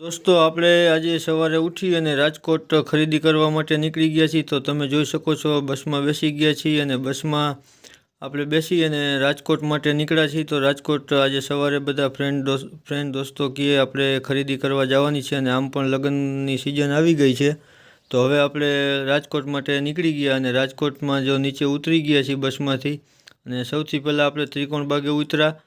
દોસ્તો, આપણે આજે સવારે ઉઠી અને રાજકોટ ખરીદી કરવા માટે નીકળી ગયા છીએ. તો તમે જોઈ શકો છો, બસમાં બેસી ગયા છીએ અને બસમાં આપણે બેસી અને રાજકોટ માટે નીકળ્યા છીએ. તો રાજકોટ આજે સવારે બધા ફ્રેન્ડ ફ્રેન્ડ દોસ્તો કહે આપણે ખરીદી કરવા જવાની છે અને આમ પણ લગ્નની સિઝન આવી ગઈ છે. તો હવે આપણે રાજકોટ માટે નીકળી ગયા અને રાજકોટમાં જો નીચે ઉતરી ગયા છીએ બસમાંથી. અને સૌથી પહેલાં આપણે ત્રિકોણ બાગે ઉતર્યા.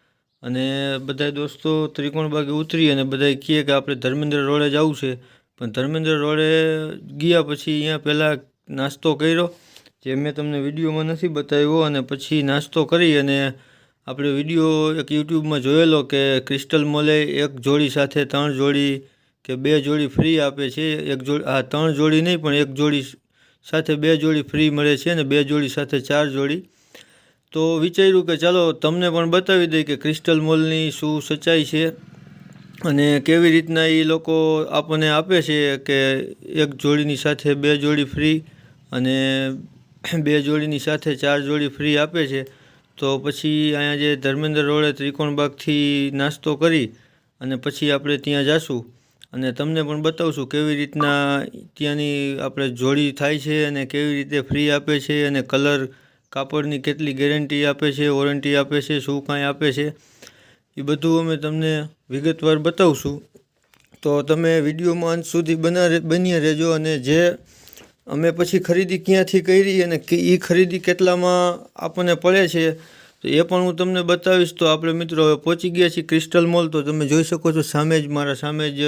અને બધા દોસ્તો ત્રિકોણ બાગે ઉતરી અને બધા કહે કે આપણે ધર્મેન્દ્ર રોડે જવું છે. પણ ધર્મેન્દ્ર રોડે ગયા પછી અહીંયા પહેલાં નાસ્તો કર્યો, જે મેં તમને વિડીયોમાં નથી બતાવ્યો, અને પછી નાસ્તો કરી અને આપણે વીડિયો એક યુટ્યુબમાં જોયેલો કે ક્રિસ્ટલ મોલે એક જોડી સાથે ત્રણ જોડી કે બે જોડી ફ્રી આપે છે. એક જોડી હા ત્રણ જોડી નહીં, પણ એક જોડી સાથે બે જોડી ફ્રી મળે છે અને બે જોડી સાથે ચાર જોડી તો વિચાર્યું કે ચાલો તમને પણ બતાવી દઈએ કે ક્રિસ્ટલ મોલની શું સચ્ચાઈ છે અને કેવી રીતના એ લોકો આપણને આપે છે કે એક જોડીની સાથે બે જોડી ફ્રી અને બે જોડીની સાથે ચાર જોડી ફ્રી આપે છે. તો પછી અહીંયા જે ધર્મેન્દ્ર રોડે ત્રિકોણબાગથી નાસ્તો કરી અને પછી આપણે ત્યાં જાશું અને તમને પણ બતાવશું કેવી રીતના ત્યાંની આપણે જોડી થાય છે અને કેવી રીતે ફ્રી આપે છે અને કલર કાપડની કેટલી ગેરંટી આપે છે, વોરંટી આપે છે, શું કાંઈ આપે છે, એ બધું અમે તમને વિગતવાર બતાવશું. તો તમે વિડીયોમાં અંત સુધી બના બન્યા રહેજો અને જે અમે પછી ખરીદી ક્યાંથી કરી અને એ ખરીદી કેટલામાં આપણને પડે છે, તો એ પણ હું તમને બતાવીશ. તો આપણે મિત્રો હવે પહોંચી ગયા છીએ ક્રિસ્ટલ મોલ. તો તમે જોઈ શકો છો સામે જ મારા સામે જ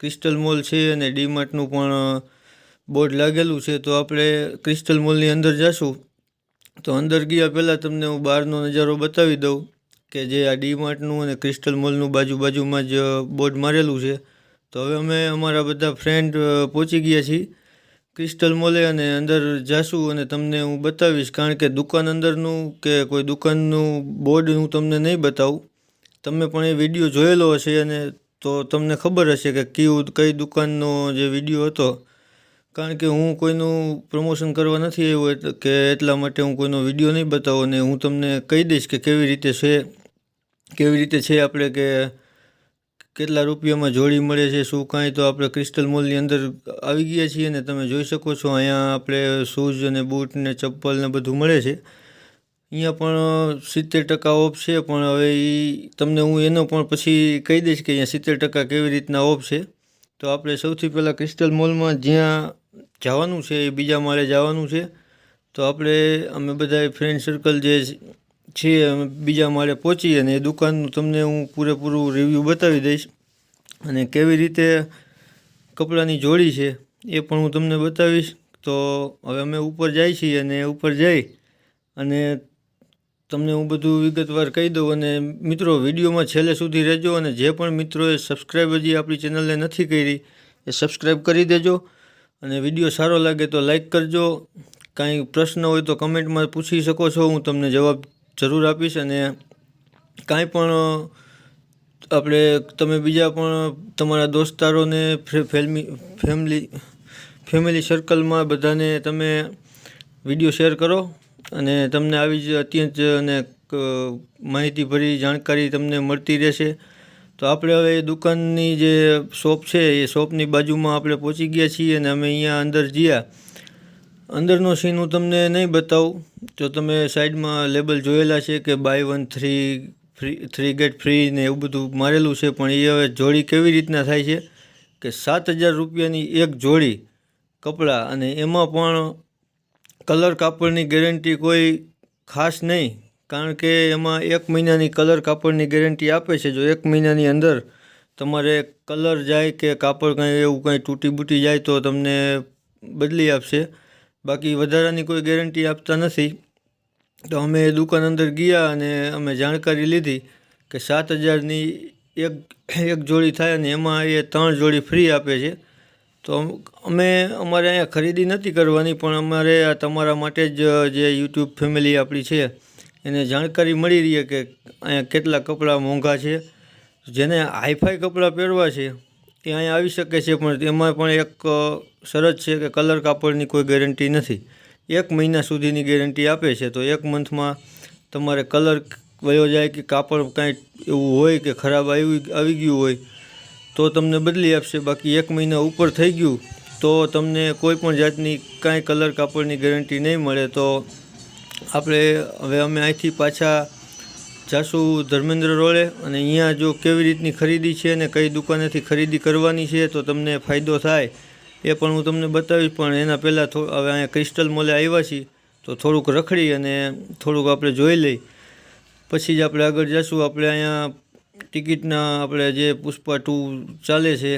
ક્રિસ્ટલ મોલ છે અને ડીમાર્ટનું પણ બોર્ડ લાગેલું છે. તો આપણે ક્રિસ્ટલ મોલની અંદર જઈશું તો અંદર ગયા પહેલાં તમને હું બહારનો નજારો બતાવી દઉં કે જે આ ડીમાર્ટનું અને ક્રિસ્ટલ મોલનું બાજુ બાજુમાં જ બોર્ડ મારેલું છે. તો હવે અમે અમારા બધા ફ્રેન્ડ પહોંચી ગયા છીએ ક્રિસ્ટલ મોલે અને અંદર જાશું અને તમને હું બતાવીશ. કારણ કે દુકાન અંદરનું કે કોઈ દુકાનનું બોર્ડ હું તમને નહીં બતાવું. તમે પણ એ વીડિયો જોયેલો હશે અને તો તમને ખબર હશે કે કયું, કઈ દુકાનનો જે વીડિયો હતો કારણ કે હું કોઈનું પ્રમોશન કરવા નથી આવ્યો એટલે કે એટલા માટે હું કોઈનો વીડિયો નહીં બતાવું અને હું તમને કહી દઈશ કે કેવી રીતે છે, કેવી રીતે છે આપણે કે કેટલા રૂપિયામાં જોડી મળે છે, શું કાંઈ. તો આપણે ક્રિસ્ટલ મોલની અંદર આવી ગયા છીએ અને તમે જોઈ શકો છો, અહીંયા આપણે શૂઝ અને બૂટ ને ચપ્પલ ને બધું મળે છે. અહીંયા પણ સિત્તેર ટકા ઓફ છે, પણ હવે એ તમને હું એનો પણ પછી કહી દઈશ કે અહીંયા સિત્તેર ટકા કેવી રીતના ઓફ છે. તો આપણે સૌથી પહેલાં ક્રિસ્ટલ મોલમાં જ્યાં જવાનું છે, એ બીજા માળે જવાનું છે. તો આપણે, અમે બધા ફ્રેન્ડ સર્કલ જે છીએ અમે બીજા માળે પહોંચી અને એ દુકાનનું તમને હું પૂરેપૂરું રિવ્યૂ બતાવી દઈશ. અને કેવી રીતે કપડાની જોડી છે, એ પણ હું તમને બતાવીશ. તો હવે અમે ઉપર જાય છીએ અને ઉપર જઈ અને તમને હું બધું વિગતવાર કહી દઉં અને મિત્રો, વિડીયોમાં છેલ્લે સુધી રહેજો અને જે પણ મિત્રોએ સબસ્ક્રાઈબ હજી આપણી ચેનલને નથી કરી, એ સબસ્ક્રાઈબ કરી દેજો અને વીડિયો સારો લાગે તો લાઇક કરજો. કાંઈ પ્રશ્ન હોય તો કમેન્ટમાં પૂછી શકો છો, હું તમને જવાબ જરૂર આપીશ અને કાંઈ પણ આપણે, તમે બીજા પણ તમારા દોસ્તારોને ફેમિલી ફેમિલી ફેમિલી સર્કલમાં બધાને તમે વીડિયો શેર કરો. અને તમને આવી જ અત્યંત અને માહિતીભરી જાણકારી તમને મળતી રહેશે. તો આપણે હવે દુકાનની જે શોપ છે, એ શોપની બાજુમાં આપણે પહોંચી ગયા છીએ અને અમે અહીંયા અંદર ગયા અંદરનો સીન હું તમને નહીં બતાવું. તો તમે સાઈડમાં લેબલ જોયેલા છે કે buy one three free three get free ને એવું બધું મારેલું છે, પણ એ હવે જોડી કેવી રીતના થાય છે કે સાત હજાર રૂપિયાની એક જોડી, કપડાં, અને એમાં પણ કલર કાપડની ગેરંટી કોઈ ખાસ નહીં, કારણ કે એમાં એક મહિનાની કલર કાપડની ગેરંટી આપે છે. જો એક મહિનાની અંદર તમારે કલર જાય કે કાપડ કંઈ એવું કંઈ તૂટી બૂટી જાય તો તમને બદલી આપશે. બાકી વધારાની કોઈ ગેરંટી આપતા નથી. તો અમે એ દુકાન અંદર ગયા અને અમે જાણકારી લીધી કે સાત હજારની એક એક જોડી થાય અને એમાં એ ત્રણ જોડી ફ્રી આપે છે. તો અમે અમારે અહીંયા ખરીદી નથી કરવાની, પણ અમારે આ તમારા માટે જ જે યુટ્યુબ ફેમિલી આપણી છે, એને જાણકારી મળી રહી કે અહીંયા કેટલા કપડાં મોંઘા છે. જેને હાઈફાઈ કપડાં પહેરવા છે, એ અહીંયા આવી શકે છે, પણ એમાં પણ એક શરત છે કે કલર કાપડની કોઈ ગેરંટી નથી. એક મહિના સુધીની ગેરંટી આપે છે, તો એક મંથમાં તમારે કલર વયો જાય કે કાપડ કાંઈ એવું હોય કે ખરાબ આવી આવી ગયું હોય તો તમને બદલી આપશે, બાકી એક મહિના ઉપર થઈ ગયું, તો તમને કોઈ પણ જાતની કાંઈ કલર કાપડની ગેરંટી નહીં મળે. તો આપણે હવે અમે અહીંથી પાછા જાશું ધર્મેન્દ્ર રોડે અને અહીંયા જો કેવી રીતની ખરીદી છે અને કઈ દુકાનેથી ખરીદી કરવાની છે તો તમને ફાયદો થાય એ પણ હું તમને બતાવીશ. પણ એના પહેલાં હવે અહીંયા ક્રિસ્ટલ મોલે આવ્યા છીએ, તો થોડુંક રખડી અને થોડુંક આપણે જોઈ લઈ. પછી જ આપણે આગળ જઈશું આપણે અહીંયા ટિકિટના આપણે જે પુષ્પા ટુ ચાલે છે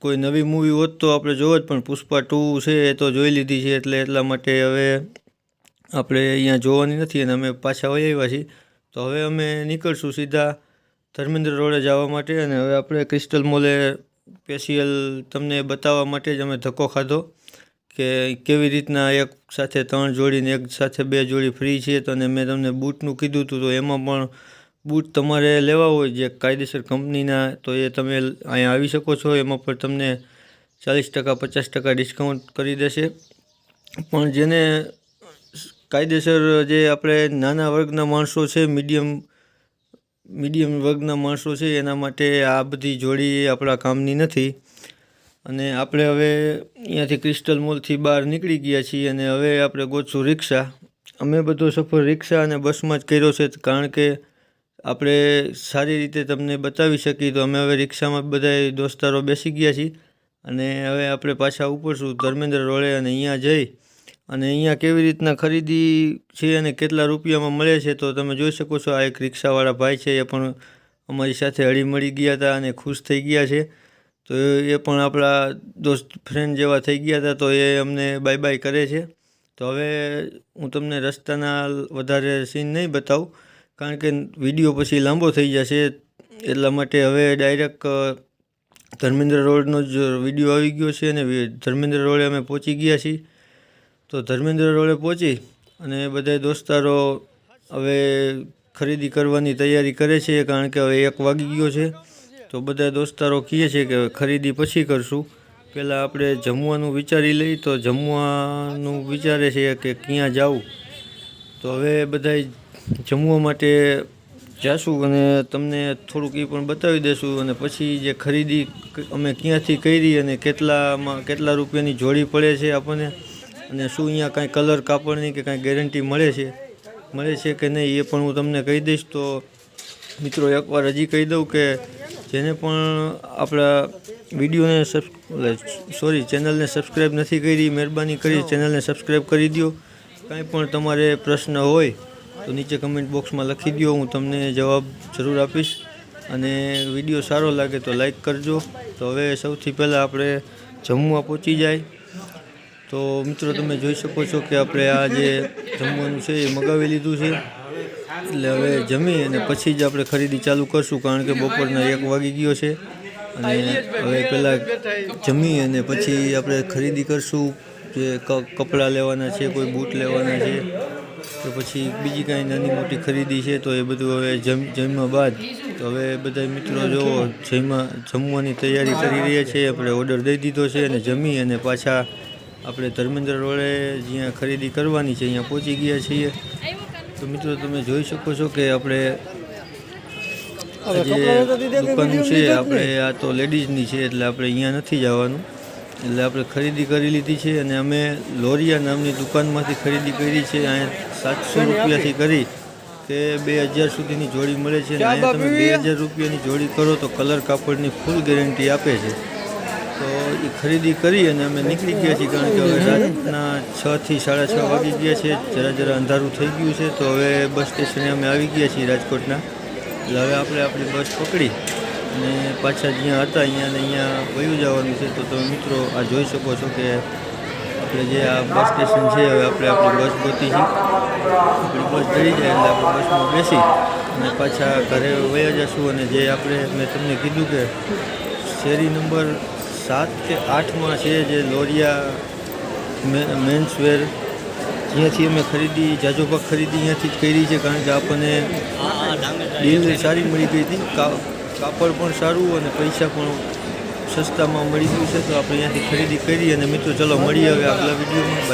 કોઈ નવી મૂવી હોત તો આપણે જોવો જ, પણ પુષ્પા ટુ છે એ તો જોઈ લીધી છે એટલે એટલા માટે હવે આપણે અહીંયા જોવાની નથી અને અમે પાછા વહી આવ્યા છીએ. તો હવે અમે નીકળશું સીધા ધર્મેન્દ્ર રોડે જવા માટે અને હવે આપણે ક્રિસ્ટલ મોલે સ્પેશિયલ તમને બતાવવા માટે જ અમે ધક્કો ખાધો કે કેવી રીતના એક સાથે ત્રણ જોડીને એક સાથે બે જોડી ફ્રી છે તો અને મેં તમને બૂટનું કીધું હતું તો એમાં પણ બૂટ તમારે લેવા હોય જે કાયદેસર કંપનીના, તો એ તમે અહીંયા આવી શકો છો. એમાં પણ તમને ચાલીસ ટકા, પચાસ ટકા ડિસ્કાઉન્ટ કરી દેશે. પણ જેને કાયદેસર જે આપણે નાના વર્ગના માણસો છે, મીડિયમ મીડિયમ વર્ગના માણસો છે, એના માટે આ બધી જોડી આપણા કામની નથી. અને આપણે હવે અહીંયાથી ક્રિસ્ટલ મોલથી બહાર નીકળી ગયા છીએ અને હવે આપણે ગોતશું રિક્ષા. અમે બધો સફર રિક્ષા અને બસમાં જ કર્યો છે, કારણ કે આપણે સારી રીતે તમને બતાવી શકીએ તો અમે હવે રિક્ષામાં બધાય દોસ્તારો બેસી ગયા છીએ. અને હવે આપણે પાછા ઉપરશું ધર્મેન્દ્ર રોડે અને અહીંયા જઈ અને અહીંયા કેવી રીતના ખરીદી છે અને કેટલા રૂપિયામાં મળે છે તો તમે જોઈ શકો છો. આ એક રિક્ષાવાળા ભાઈ છે, એ પણ અમારી સાથે હળી મળી ગયા હતા અને ખુશ થઈ ગયા છે. તો એ પણ આપણા દોસ્ત ફ્રેન્ડ જેવા થઈ ગયા હતા તો એ અમને બાય બાય કરે છે. તો હવે હું તમને રસ્તાના વધારે સીન નહીં બતાવું. કારણ કે વીડિયો પછી લાંબો થઈ જશે એટલા માટે હવે ડાયરેક્ટ ધર્મેન્દ્ર રોડનો જ વીડિયો આવી ગયો છે અને ધર્મેન્દ્ર રોડે અમે પહોંચી ગયા છીએ. તો ધર્મેન્દ્ર રોડે પહોંચી અને બધા દોસ્તારો હવે ખરીદી કરવાની તૈયારી કરે છે કારણ કે હવે એક વાગી ગયો છે. તો બધા દોસ્તારો કહે છે કે ખરીદી પછી કરશું. પહેલાં આપણે જમવાનું વિચારી લઈ તો જમવાનું વિચારે છે કે ક્યાં જવું. તો હવે બધા જમવા માટે જાશું અને તમને થોડુંક એ પણ બતાવી દેશું અને પછી જે ખરીદી અમે ક્યાંથી કરી અને કેટલામાં કેટલા રૂપિયાની જોડી પડે છે આપણને અને શું અહીંયા કાંઈ કલર કાપડની કે કાંઈ ગેરંટી મળે છે? મળે છે કે નહીં એ પણ હું તમને કહી દઈશ. તો મિત્રો એકવાર હજી કહી દઉં કે જેને પણ આપણા વિડીયોને સબ સોરી ચેનલને સબસ્ક્રાઈબ નથી કરી મહેરબાની કરી ચેનલને સબસ્ક્રાઈબ કરી દો કાંઈ પણ તમારે પ્રશ્ન હોય તો નીચે કમેન્ટ બોક્સમાં લખી દો હું તમને જવાબ જરૂર આપીશ. અને વીડિયો સારો લાગે તો લાઈક કરજો. તો હવે સૌથી પહેલાં આપણે જમવા પહોંચી જાય. તો મિત્રો, તમે જોઈ શકો છો કે આપણે આ જે જમવાનું છે એ મગાવી લીધું છે. એટલે હવે જમી અને પછી જ આપણે ખરીદી ચાલુ કરશું, કારણ કે બપોરના એક વાગી ગયો છે. અને હવે પહેલાં જમી અને પછી આપણે ખરીદી કરશું. જે કપડાં લેવાના છે, કોઈ બૂટ લેવાના છે. કે પછી બીજી કાંઈ નાની મોટી ખરીદી છે તો એ બધું હવે જમ જમ્યા બાદ તો હવે બધા મિત્રો જો જમવા જમવાની તૈયારી કરી રહ્યા છે આપણે ઓર્ડર દઈ દીધો છે અને જમી અને પાછા આપણે ધર્મેન્દ્ર રોડે જ્યાં ખરીદી કરવાની છે અહીંયા પહોંચી ગયા છીએ. તો મિત્રો તમે જોઈ શકો છો કે આપણે જે દુકાનું છે આપણે આ તો લેડીઝની છે એટલે આપણે અહીંયા નથી જવાનું. એટલે આપણે ખરીદી કરી લીધી છે અને અમે લોરિયા નામની દુકાનમાંથી ખરીદી કરી છે અહીંયા સાતસો રૂપિયાથી કરી કે બે હજાર સુધીની જોડી મળે છે અને અહીંયા તમે બે હજાર રૂપિયાની જોડી કરો તો કલર કાપડની ફૂલ ગેરંટી આપે છે. તો એ ખરીદી કરી અને અમે નીકળી ગયા છીએ કારણ કે હવે રાતના છ થી સાડા છ વાગી ગયા છે. જરા જરા અંધારું થઈ ગયું છે તો હવે બસ સ્ટેશને અમે આવી ગયા છીએ રાજકોટના. એટલે હવે આપણે આપણી બસ પકડી અને પાછા જ્યાં હતા અહીંયા ને અહીંયા વયું જવાનું છે. તો તમે મિત્રો આ જોઈ શકો છો કે આપણે જે આ બસ સ્ટેશન છે હવે આપણે આપણી બસ ગોતી છે. આપણી બસ જઈ જાય એટલે આપણે બસમાં બેસી અને પાછા ઘરે વયા જશું અને જે આપણે મેં તમને કીધું કે શેરી નંબર સાત કે આઠમાં છે જે લોરિયા મેન્સવેર જ્યાંથી અમે ખરીદી જાજોભાગ ખરીદી અહીંયાથી જ કરી છે કારણ કે આપણને ડીલ સારી મળી ગઈ હતી. કાપડ પણ સારું અને પૈસા પણ સસ્તામાં મળી ગયું છે, તો આપણે અહીંયાથી ખરીદી કરી અને મિત્રો, ચલો મળીએ હવે આગલા વિડીયોમાં.